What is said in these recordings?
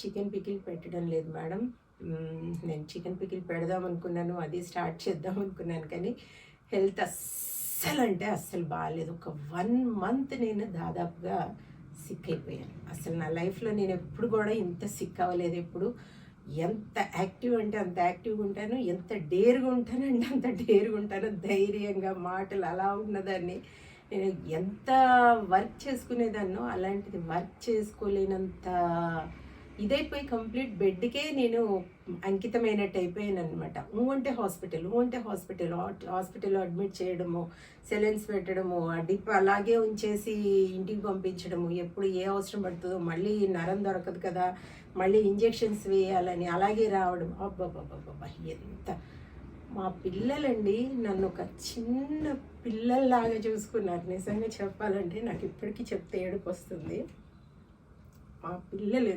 Chicken pickle పెట్టడం లేదు madam. నేను చికెన్ పికిల్ పెడదాం అనుకున్నాను అది స్టార్ట్ చేద్దాం అనుకున్నాను కానీ హెల్త్ అస్సలు అంటే అస్సలు బాగాలేదు ఒక వన్ మంత్ నేను దాదాపుగా సిక్ అయిపోయాను. అసలు నా లైఫ్లో నేను ఎప్పుడు కూడా ఇంత సిక్ అవ్వలేదు ఎప్పుడు. ఎంత యాక్టివ్ అంటే అంత యాక్టివ్గా ఉంటాను ఎంత డేర్గా ఉంటానంటే అంత డేర్గా ఉంటాను. ధైర్యంగా మాటలు అలా ఉన్నదాన్ని నేను ఎంత వర్క్ చేసుకునేదాన్నో అలాంటిది వర్క్ చేసుకోలేనంత ఇదైపోయి కంప్లీట్ బెడ్కే నేను అంకితమైనట్టు అయిపోయాను అనమాట ఊ అంటే హాస్పిటల్ ఊ అంటే హాస్పిటల్ హాస్పిటల్లో అడ్మిట్ చేయడము సెలెన్స్ పెట్టడము ఆ డిప్ అలాగే ఉంచేసి ఇంటికి పంపించడము ఎప్పుడు ఏ అవసరం పడుతుందో మళ్ళీ నరం దొరకదు కదా మళ్ళీ ఇంజెక్షన్స్ వేయాలని అలాగే రావడం. అబ్బాబ్బాబ్బా ఎంత మా పిల్లలండి నన్ను ఒక చిన్న పిల్లల్లాగా చూసుకున్నారు. నిజంగా చెప్పాలంటే నాకు ఇప్పటికీ చెప్తే ఏడుపు వస్తుంది మా పిల్లలు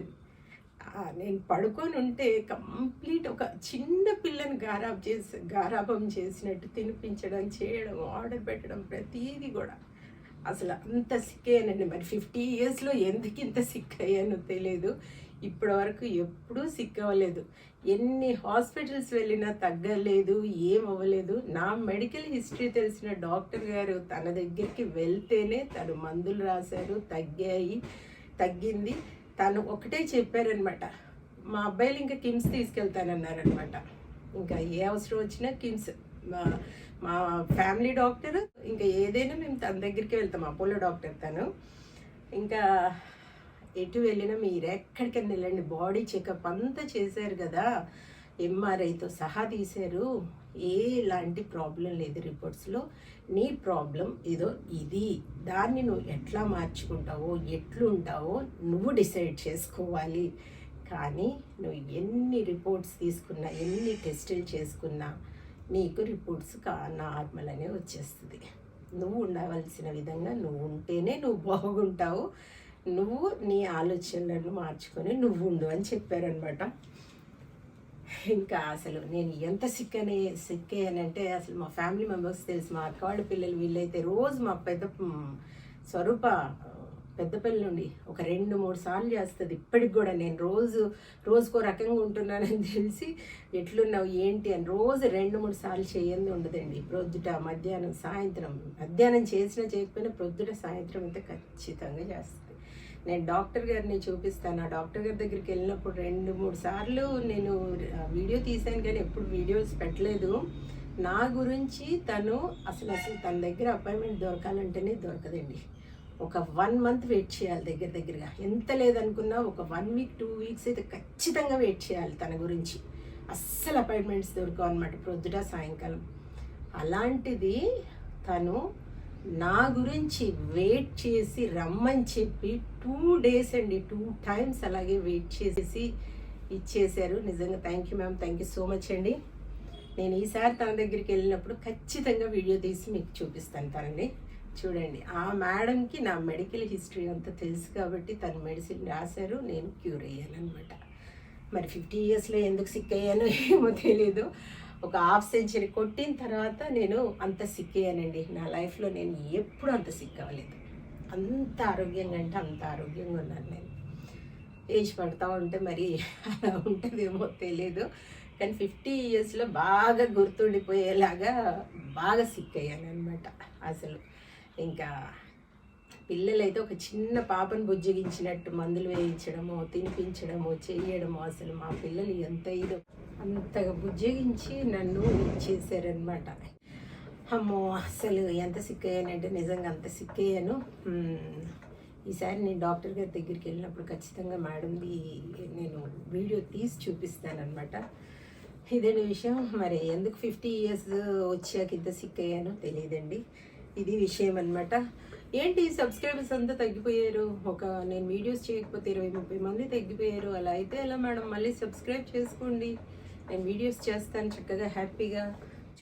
నేను పడుకొని ఉంటే కంప్లీట్ ఒక చిన్న పిల్లని గారాబ్ చేసి గారాబం చేసినట్టు తినిపించడం చేయడం ఆర్డర్ పెట్టడం ప్రతీది కూడా. అసలు అంత సిక్ అయ్యానండి మరి ఫిఫ్టీ ఇయర్స్లో ఎందుకు ఇంత సిక్ అయ్యానో తెలియదు ఇప్పటి వరకు ఎప్పుడూ సిక్ అవ్వలేదు ఎన్ని హాస్పిటల్స్ వెళ్ళినా తగ్గలేదు ఏం అవ్వలేదు నా మెడికల్ హిస్టరీ తెలిసిన డాక్టర్ గారు తన దగ్గరికి వెళ్తేనే తను మందులు రాశారు తగ్గాయి తగ్గింది. తను ఒకటే చెప్పారనమాట. మా అబ్బాయిలు ఇంకా కిమ్స్ తీసుకెళ్తానన్నారనమాట. ఇంకా ఏ అవసరం వచ్చినా కిమ్స్. మా మా ఫ్యామిలీ డాక్టర్ ఇంకా ఏదైనా మేము తన దగ్గరికి వెళ్తాం. అపోలో డాక్టర్ తను. ఇంకా ఎటు వెళ్ళినా మీరు ఎక్కడికైనా వెళ్ళండి. బాడీ చెకప్ అంతా చేశారు కదా. ఎంఆర్ఐతో సహా తీశారు. ఏలాంటి ప్రాబ్లం లేదు రిపోర్ట్స్లో నీ ప్రాబ్లం ఏదో ఇది. దాన్ని నువ్వు ఎట్లా మార్చుకుంటావో ఎట్లుంటావో నువ్వు డిసైడ్ చేసుకోవాలి. కానీ నువ్వు ఎన్ని రిపోర్ట్స్ తీసుకున్నా ఎన్ని టెస్టులు చేసుకున్నా నీకు రిపోర్ట్స్ కా నార్మల్ అనే వచ్చేస్తుంది. నువ్వు ఉండవలసిన విధంగా నువ్వు ఉంటేనే నువ్వు బాగుంటావు. నువ్వు నీ ఆలోచనలను మార్చుకొని నువ్వు ఉండు అని చెప్పారనమాట ఇంకా అసలు నేను ఎంత సిక్కనే అని అసలు మా ఫ్యామిలీ మెంబర్స్ తెలుసు మా అక్కవాళ్ళ పిల్లలు వీళ్ళైతే రోజు మా పెద్ద స్వరూప పెద్దపల్లి నుండి ఒక రెండు మూడు సార్లు చేస్తుంది. ఇప్పటికి కూడా నేను రోజు రోజుకో రకంగా ఉంటున్నానని తెలిసి ఎట్లున్నావు ఏంటి అని రోజు రెండు మూడు సార్లు చేయంది ఉండదండి. ప్రొద్దుట మధ్యాహ్నం సాయంత్రం మధ్యాహ్నం చేసినా చేయకపోయినా ప్రొద్దుట సాయంత్రం అయితే ఖచ్చితంగా చేస్తుంది నేను డాక్టర్ గారిని చూపిస్తాను. ఆ డాక్టర్ గారి దగ్గరికి వెళ్ళినప్పుడు రెండు మూడు సార్లు నేను వీడియో తీశాను కానీ ఎప్పుడు వీడియోస్ పెట్టలేదు. నా గురించి తను అసలు అసలు తన దగ్గర అపాయింట్మెంట్ దొరకాలంటేనే దొరకదండి. ఒక వన్ మంత్ వెయిట్ చేయాలి దగ్గర దగ్గరగా. ఎంత లేదనుకున్నా ఒక వన్ వీక్ టూ వీక్స్ అయితే ఖచ్చితంగా వెయిట్ చేయాలి తన గురించి. అస్సలు అపాయింట్మెంట్స్ దొరకవు అనమాట ప్రొద్దుట సాయంకాలం. అలాంటిది తను నా గురించి వెయిట్ చేసి రమ్మని చెప్పి టూ డేస్ అండి టూ టైమ్స్ అలాగే వెయిట్ చేసేసి ఇచ్చేశారు. నిజంగా thank you ma'am thank you so much అండి. నేను ఈసారి తన దగ్గరికి వెళ్ళినప్పుడు ఖచ్చితంగా వీడియో తీసి మీకు చూపిస్తాను తనని చూడండి ఆ మేడంకి నా మెడికల్ హిస్టరీ అంతా తెలుసు కాబట్టి తను మెడిసిన్ రాశారు నేను క్యూర్ అయ్యాను అనమాట మరి ఫిఫ్టీ ఇయర్స్లో ఎందుకు సిక్ అయ్యానో ఏమో తెలీదు. ఒక హాఫ్ సెంచరీ కొట్టిన తర్వాత నేను అంత సిక్ అయ్యానండి నా లైఫ్లో నేను ఎప్పుడు అంత సిక్ అవ్వలేదు అంత ఆరోగ్యంగా అంటే అంత ఆరోగ్యంగా ఉన్నాను నేను. ఏజ్ పడతా ఉంటే మరి అలా ఉంటుందేమో తెలియదు కానీ ఫిఫ్టీ ఇయర్స్లో బాగా గుర్తుండిపోయేలాగా బాగా సిక్ అయ్యాను అనమాట అసలు. ఇంకా పిల్లలైతే ఒక చిన్న పాపను బుజ్జగించినట్టు మందులు వేయించడము తినిపించడము చేయడము అసలు మా పిల్లలు ఎంత ఇదో. అంతగా బుజ్జగించి నన్ను చేశారనమాట అమ్మో అసలు ఎంత సిక్కయ్యానంటే నిజంగా అంత సిక్కయ్యాను ఈసారి నేను డాక్టర్ గారి దగ్గరికి వెళ్ళినప్పుడు ఖచ్చితంగా మేడంది నేను వీడియో తీసి చూపిస్తానమాట ఇదేంటి విషయం. మరి ఎందుకు ఫిఫ్టీ ఇయర్స్ వచ్చాక ఇంత సిక్ అయ్యానో తెలియదండి. ఇది విషయం అనమాట ఏంటి సబ్స్క్రైబర్స్ అంతా తగ్గిపోయారు? ఒక నేను వీడియోస్ చేయకపోతే ఇరవై ముప్పై మంది తగ్గిపోయారు. అలా అయితే ఎలా మేడం? మళ్ళీ సబ్స్క్రైబ్ చేసుకోండి. నేను వీడియోస్ చేస్తాను చక్కగా హ్యాపీగా.